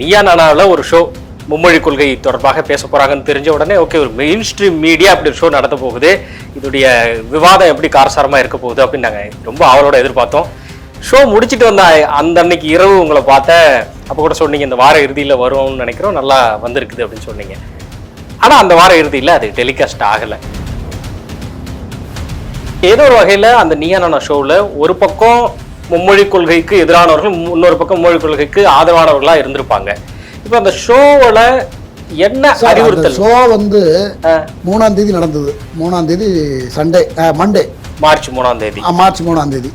நீயா நானாவில் ஒரு ஷோ மும்மொழி கொள்கை தொடர்பாக பேச போகிறாங்கன்னு தெரிஞ்ச உடனே ஓகே ஒரு மெயின் ஸ்ட்ரீம் மீடியா அப்படி ஒரு ஷோ நடத்த போகுது. இதோடைய விவாதம் எப்படி காரசாரமாக இருக்க போகுது அப்படின்னு நாங்கள் ரொம்ப அவளோட எதிர்பார்த்தோம். ஷோ முடிச்சிட்டு வந்த அந்த அன்னைக்கு இரவு உங்களை பார்த்தேன் அப்போ கூட சொன்னீங்க இந்த வார இறுதியில் வரும்னு நினைக்கிறோம். நல்லா வந்திருக்குது அப்படின்னு சொன்னீங்க. ஆனால் அந்த வார இறுதியில் அது டெலிகாஸ்ட் ஆகலை. ஏதோ ஒரு வகையில் அந்த நீயானா ஷோவில் ஒரு பக்கம் மும்மொழி கொள்கைக்கு எதிரானவர்கள் இன்னொரு பக்கம் மும்மொழி கொள்கைக்கு ஆதரவானவர்களா இருந்திருப்பாங்க. இப்போ அந்த ஷோவில் என்ன அறிவுறுத்தல்? ஷோ வந்து மூணாம் தேதி நடந்தது. மூணாம் தேதி சண்டே மண்டே மார்ச் மூணாம் தேதி. மார்ச் மூணாம் தேதி.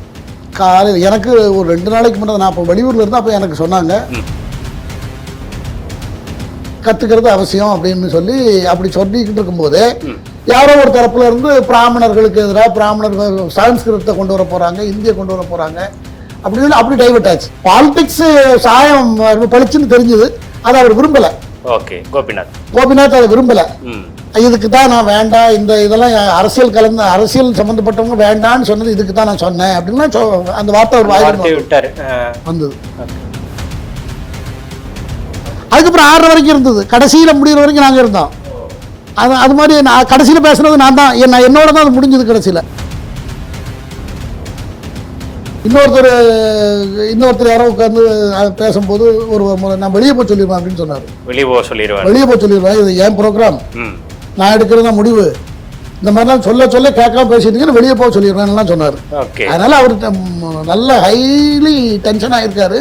காலையில் எனக்கு ஒரு ரெண்டு நாளைக்கு முன்னாடி நான் இப்போ வெளியூரில் இருந்தேன் அப்போ எனக்கு சொன்னாங்க. கற்றுக்கிறது அவசியம் அப்படின்னு சொல்லி அப்படி சொல்லிக்கிட்டு இருக்கும்போது. யாரோ ஒரு தரப்புல இருந்து பிராமணர்களுக்கு எதிராக பிராமணர்கள் சமஸ்கிருதத்தை கொண்டு வர போறாங்க இந்திய கொண்டு வர போறாங்க. அப்படி சொல்லி அப்படி டைவர்ட் ஆச்சு பாலிடிக்ஸ் சாயம் பளிச்சுன்னு தெரிஞ்சது. அதை அவர் விரும்பல. ஓகே கோபிநாத். கோபிநாத் அதை விரும்பல. இதுக்கு தான் நான் வேண்டாம். இந்த இதெல்லாம் அரசியல் கலந்து அரசியல் சம்பந்தப்பட்டவங்க வேண்டாம்னு சொன்னது இதுக்கு தான் நான் சொன்னேன். அப்படின்னா அந்த வார்த்தை வாயிலிருந்து வார்த்தையை விட்டாரு. வந்தது. அதுக்கப்புறம் ஆறரை வரைக்கும் இருந்தது. கடைசியில் முடிகிற வரைக்கும் நாங்கள் இருந்தோம். அது அது மாதிரி நான் கடைசியில் பேசுனது நான் தான். என்ன என்னோட தான் அது முடிஞ்சது கடைசியில். இன்னொருத்தர் இன்னொருத்தர் யாரோ உட்காந்து பேசும்போது ஒரு நான் வெளியே போய் சொல்லிடுவேன் அப்படின்னு சொன்னார். வெளியே போக சொல்லிடுவாரு. வெளியே போய் சொல்லிடுவேன். இது என் ப்ரோக்ராம்? நான் எடுக்கிறது தான் முடிவு. இந்த மாதிரிலாம் சொல்ல சொல்ல கேட்காம பேசிட்டீங்கன்னு வெளியே போக சொல்லிடுவேன்லாம் சொன்னார். அதனால அவர் நல்ல ஹைலி டென்ஷன் ஆயிருக்காரு.